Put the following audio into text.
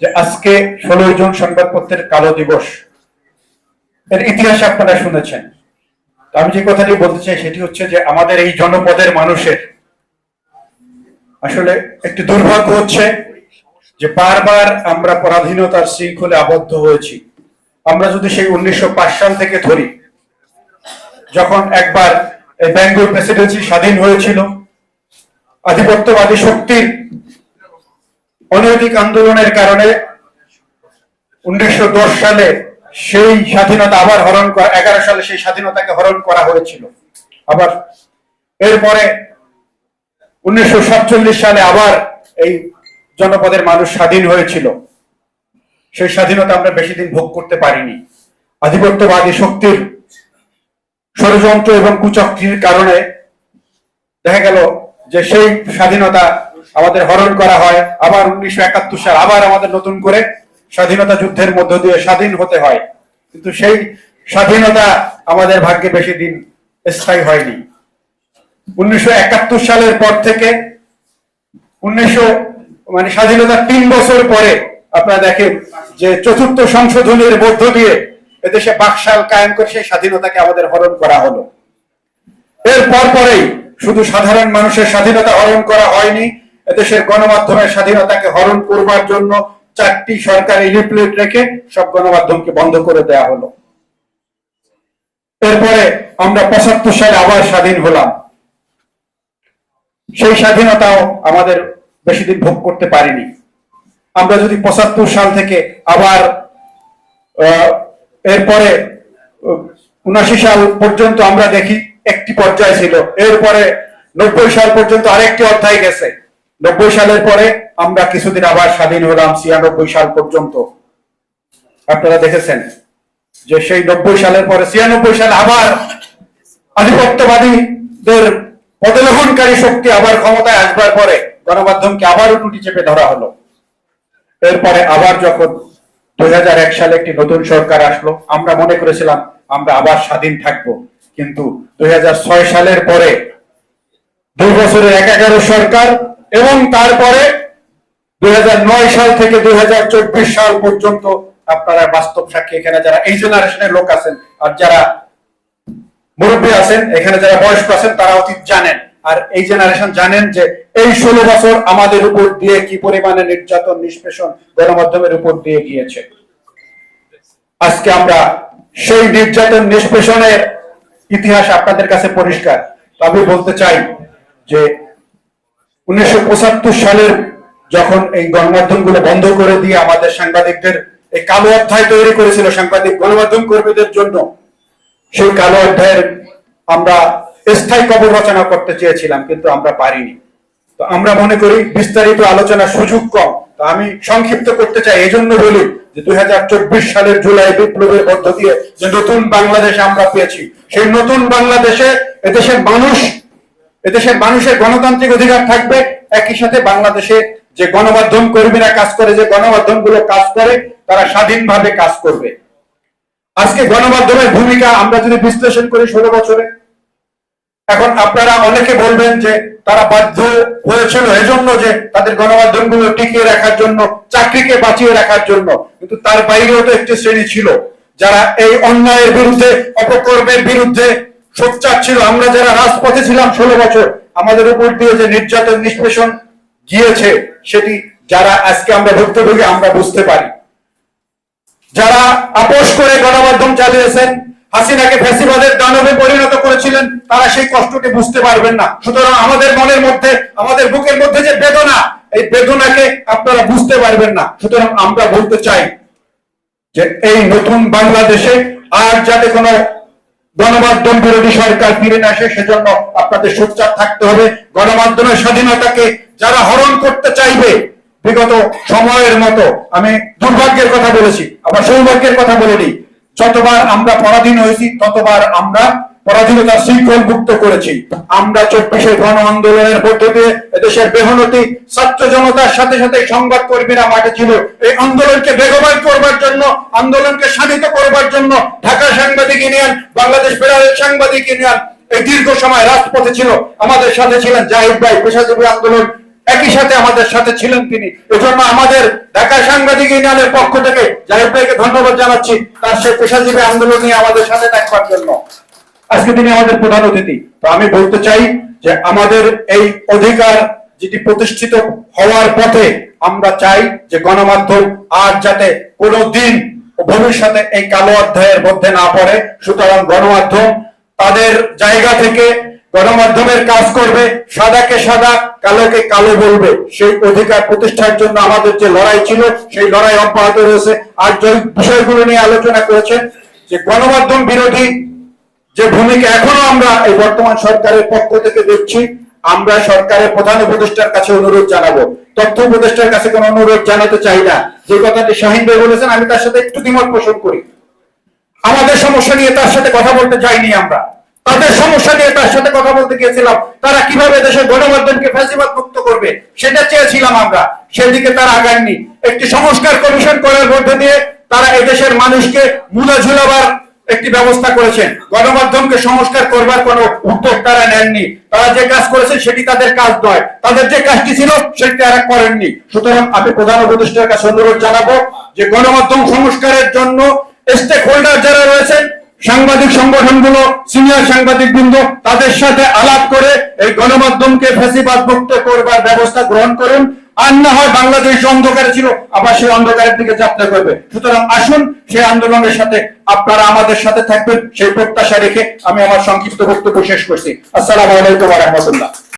যে আজকে ষোলোই জুন সংবাদপত্রের কালো দিবস, এর ইতিহাস আপনারা শুনেছেন। আমি যে কথাটি বলতে চাই সেটি হচ্ছে যে আমাদের এই জনপদের মানুষের আসলে একটি দুর্ভাগ্য হচ্ছে যে বারবার আমরা পরাধীনতার শৃঙ্খলে আবদ্ধ হয়েছি। আমরা যদি সেই উনিশশো পাঁচ সাল থেকে ধরি, যখন একবার বেঙ্গল প্রেসিডেন্সি স্বাধীন হয়েছিল, আধিপত্যবাদী শক্তির অনৈতিক আন্দোলনের কারণে উনিশশো দশ সালে সেই স্বাধীনতা আবার হরণ করা, এগারো সালে সেই স্বাধীনতাকে হরণ করা হয়েছিল। আবার এরপরে উনিশশো সালে আবার এই জনপদের মানুষ স্বাধীন হয়েছিল। সেই স্বাধীনতা আমরা বেশি দিন ভোগ করতে পারিনি। আধিপত্যবাদী শক্তির ষড়যন্ত্র এবং কুচক্রির কারণে দেখা গেল যে সেই স্বাধীনতা আমাদের হরণ করা হয়। আবার উনিশশো একাত্তর সাল আবার আমাদের নতুন করে স্বাধীনতা যুদ্ধের মধ্য দিয়ে স্বাধীন হতে হয়। কিন্তু সেই স্বাধীনতা আমাদের ভাগ্যে বেশি দিন স্থায়ী হয়নি। উনিশশো একাত্তর সালের পর থেকে উনিশশো মানে স্বাধীনতার তিন বছর পরে আপনারা দেখেন যে চতুর্থ সংশোধনের মধ্য দিয়ে এদেশে বাকশাল কায়েম করে সেই স্বাধীনতাকে আমাদের হরণ করা হলো। এর পর পরেই শুধু সাধারণ মানুষের স্বাধীনতা হরণ করা হয়নি এদেশের গণমাধ্যমের স্বাধীনতাকে হরণ করবার জন্য চারটি সরকারি লিফলেট রেখে সব গণমাধ্যমকে বন্ধ করে দেয়া হলো। এরপরে আমরা পঁচাত্তর সালে আবার স্বাধীন হলাম। সেই স্বাধীনতাও আমাদের বেশি দিন ভোগ করতে পারিনি। আমরা যদি পঁচাত্তর সাল থেকে আবার এরপরে উনাশি সাল পর্যন্ত আমরা দেখি একটি পর্যায় ছিল। এরপরে নব্বই সাল পর্যন্ত আরেকটি অধ্যায় গেছে। নব্বই সালের পরে আমরা কিছুদিন আবার স্বাধীন হলাম ছিয়ানব্বই সাল পর্যন্ত। আপনারা দেখেছেন যে সেই নব্বই সালের পরে, ছিয়ানব্বই সালে আবার আধিপত্যবাদীদের পদলোহনকারী শক্তি আবার ক্ষমতায় আসবার পরে গণমাধ্যমকে আবারও টুটি চেপে ধরা হলো। এরপরে আবার যখন দুই হাজার এক সালে একটি নতুন সরকার আসলো, আমরা মনে করেছিলাম আমরা আবার স্বাধীন থাকব। কিন্তু দুই হাজার ছয় সালের পরে দুই বছরের এক এগারো সরকার এবং তারপরে দুই সাল থেকে দুই সাল পর্যন্ত আপনারা বাস্তব সাক্ষী এখানে যারা এই জেনারেশনের লোক আছেন আর যারা মুরব্বী আছেন, এখানে যারা বয়স্ক আছেন, তারা অতীত জানেন। আর এই জেনারেশন জানেন যে এই ষোলো বছর আমাদের উপর দিয়ে কি পরিমাণে নির্যাতন, নিষ্পেষণ গণমাধ্যমের উপর দিয়ে গিয়েছে। আজকে আমরা সেই নির্যাতন, নিষ্পেষণের ইতিহাস আপনাদের কাছে পরিষ্কার। তো আমি বলতে চাই যে উনিশশো সালের যখন এই গণমাধ্যমগুলো বন্ধ করে দিয়ে আমাদের সাংবাদিকদের এই কালো অধ্যায় তৈরি করেছিল সাংবাদিক গণমাধ্যম কর্মীদের জন্য, সেই কালো অধ্যায়ের আমরা স্থায়ী কবর রচনা করতে চেয়েছিলাম, কিন্তু আমরা পারিনি। তো আমরা মনে করি বিস্তারিত আলোচনার সুযোগ কম। তো আমি সংক্ষিপ্ত করতে চাই এই জন্য বলি যে দুই হাজার চব্বিশ সালের জুলাই বিপ্লবের মধ্য দিয়ে যে নতুন বাংলাদেশ আমরা পেয়েছি, সেই নতুন বাংলাদেশে এদেশের মানুষ এদেশের মানুষের গণতান্ত্রিক অধিকার থাকবে। একই সাথে বাংলাদেশে যে গণমাধ্যম কর্মীরা কাজ করে, যে গণমাধ্যমগুলো কাজ করে, তারা স্বাধীনভাবে কাজ করবে। আজকে গণমাধ্যমের ভূমিকা আমরা যদি বিশ্লেষণ করি ষোলো বছরে, এখন আপনারা অনেকে বলবেন যে তারা বাধ্য হয়েছিল এজন্য যে তাদের গণমাধ্যমগুলো টিকিয়ে রাখার জন্য, চাকরিকে বাঁচিয়ে রাখার জন্য। কিন্তু তার বাইরেও তো একটি শ্রেণি ছিল, যারা এই অন্যায়ের বিরুদ্ধে, অপকর্মের বিরুদ্ধে সোচ্চার ছিল। আমরা যারা রাজপথে ছিলাম ষোলো বছর, আমাদের উপর দিয়ে যে নির্যাতন, নিষ্পেষণ গিয়েছে, সেটি যারা আজকে আমরা ভুক্তভোগী, আমরা বুঝতে পারি। যারা আপোষ করে গণমাধ্যম চালিয়েছেন, হাসিনাকে ফ্যাসিবাদের দানবে পরিণত করেছিলেন, তারা সেই কষ্টকে বুঝতে পারবেন না। সুতরাং আমাদের মনের মধ্যে, আমাদের বুকের মধ্যে যে বেদনা, এই বেদনাকে আপনারা বুঝতে পারবেন না। সুতরাং আমরা বলতে চাই যে এই নতুন বাংলাদেশে আর যাতে কোনো গণমাধ্যম বিরোধী সরকার ফিরে না আসে, সেজন্য আপনাদের সোচ্চার থাকতে হবে। গণমাধ্যমের স্বাধীনতাকে যারা হরণ করতে চাইবে, বিগত সময়ের মতো, আমি দুর্ভাগ্যের কথা বলেছি, আবার সৌভাগ্যের কথা বলে বলিনি যতবার আমরা পরাধীন হয়েছি, ততবার আমরা পরাধীনতার শৃঙ্খল মুক্ত করেছি। আমরা চব্বিশের গণ আন্দোলনের মধ্য দিয়ে এদেশের বেহনতি ছাত্র জনতার সাথে সাথে সংবাদ কর্মীরা মাঠে ছিল। এই আন্দোলনকে বেগবান করবার জন্য, আন্দোলনকে শানিত করবার জন্য ঢাকা সাংবাদিক ইউনিয়ন, বাংলাদেশ ফেডারেল সাংবাদিক ইউনিয়ন এই দীর্ঘ সময় রাজপথে ছিল। আমাদের সাথে ছিলেন জাহিদ ভাই, পেশাজীবী আন্দোলন। একই সাথে আমাদের সাথে ছিলেন তিনি। এজন্য আমাদের ঢাকা সাংবাদিক ইউনিয়নের পক্ষ থেকে জাহিদ ভাইকে ধন্যবাদ জানাচ্ছি। তার সেই পেশাজীবী আন্দোলন নিয়ে আমাদের সাথে থাকবার জন্য। আজকে তিনি আমাদের প্রধান অতিথি। তো আমি বলতে চাই যে আমাদের এই অধিকার যেটি প্রতিষ্ঠিত হওয়ার পথে আমরা চাই যে গণমাধ্যম আর যাতে কোনো দিন ভবিষ্যতে এই কালো অধ্যায়ের মধ্যে না পড়ে। সুতরাং গণমাধ্যম তাদের জায়গা থেকে গণমাধ্যমের কাজ করবে, সাদাকে সাদা, কালোকে কালো বলবে। সেই অধিকার প্রতিষ্ঠার জন্য আমাদের যে লড়াই ছিল, সেই লড়াই অব্যাহত রয়েছে। আর যে বিষয়গুলো নিয়ে আলোচনা করেছে যে গণমাধ্যম বিরোধী যে ভূমিকা এখনও আমরা এই বর্তমান সরকারের পক্ষ থেকে দেখছি, আমরা সরকারের প্রধান উপদেষ্টার কাছে অনুরোধ জানাব। তথ্য উপদেষ্টার কাছে কোনো অনুরোধ জানাতে চাই না। যে কথাটি শাহিন ভাই বলেছেন, আমি তার সাথে একটু দ্বিমত পোষণ করি। আমাদের সমস্যা নিয়ে তার সাথে কথা বলতে যাইনি আমরা। তাদের সমস্যা নিয়ে তার সাথে কথা বলতে গিয়েছিলাম। তারা কীভাবে দেশের গণমাধ্যমকে ফ্যাসিবাদ মুক্ত করবে, সেটা চেয়েছিলাম আমরা। সেদিকে তারা আগাননি। একটি সংস্কার কমিশন করার মধ্যে দিয়ে তারা এদেশের মানুষকে মূলা ঝুলাবার একটি ব্যবস্থা করেছেন। গণমাধ্যমকে সংস্কার করবার কোনো উদ্যোগ তারা নেননি। তারা যে কাজ করেছেন সেটি তাদের কাজ নয়। তাদের যে কাজটি ছিল সেটি তারা করেননি। সুতরাং আমি প্রধান উপদেষ্টার কাছে অনুরোধ জানাব যে গণমাধ্যম সংস্কারের জন্য স্টেক হোল্ডার যারা রয়েছেন, সাংবাদিক সংগঠনগুলো সিনিয়র সাংবাদিক বৃন্দ তাদের সাথে আলাপ করে এই গণমাধ্যমকে ফ্যাসিবাদ মুক্ত করবার ব্যবস্থা গ্রহণ করুন। আর না হয় বাংলাদেশ অন্ধকারে ছিল, আবার সেই অন্ধকারের দিকে যাত্রা করবে। সুতরাং আসুন, সেই আন্দোলনের সাথে আপনারা আমাদের সাথে থাকবেন, সেই প্রত্যাশা রেখে আমি আমার সংক্ষিপ্ত বক্তব্য শেষ করছি। আসসালাম আলাইকুম রাহমাতুল্লাহ।